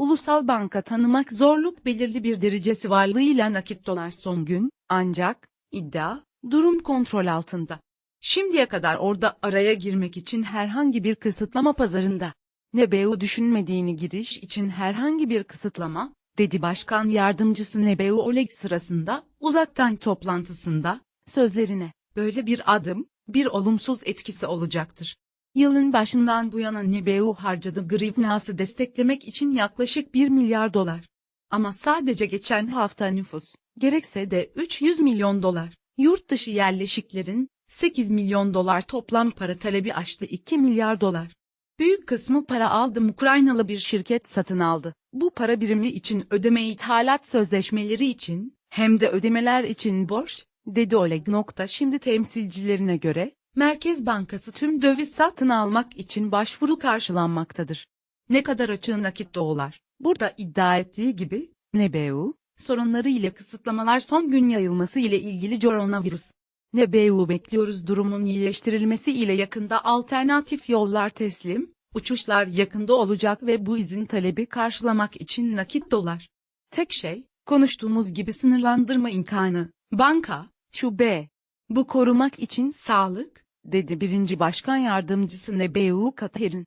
Ulusal banka tanımak zorluk belirli bir derecesi varlığıyla nakit dolar son gün, ancak, iddia, durum kontrol altında. Şimdiye kadar orada araya girmek için herhangi bir kısıtlama pazarında. Nebeu düşünmediğini giriş için herhangi bir kısıtlama, dedi Başkan Yardımcısı Nebeu Oleg sırasında, uzaktan toplantısında, sözlerine, böyle bir adım, bir olumsuz etkisi olacaktır. Yılın başından bu yana Nebeu harcadı Grivnas'ı desteklemek için yaklaşık 1 milyar dolar. Ama sadece geçen hafta nüfus, gerekse de 300 milyon dolar, yurt dışı yerleşiklerin, 8 milyon dolar toplam para talebi aştı 2 milyar dolar. Büyük kısmı para aldım Ukraynalı bir şirket satın aldı. Bu para birimi için ödeme ithalat sözleşmeleri için, hem de ödemeler için borç, dedi Oleg. Nokta. Şimdi temsilcilerine göre, Merkez Bankası tüm döviz satın almak için başvuru karşılanmaktadır. Ne kadar açığı nakit dolar. Burada iddia ettiği gibi, NBU, sorunları ile kısıtlamalar son gün yayılması ile ilgili koronavirüs. NBU bekliyoruz durumun iyileştirilmesi ile yakında alternatif yollar teslim, uçuşlar yakında olacak ve bu izin talebi karşılamak için nakit dolar. Tek şey, konuştuğumuz gibi sınırlandırma imkanı, banka, şube. Bu korumak için sağlık, dedi birinci başkan yardımcısı Nebeu Kater'in.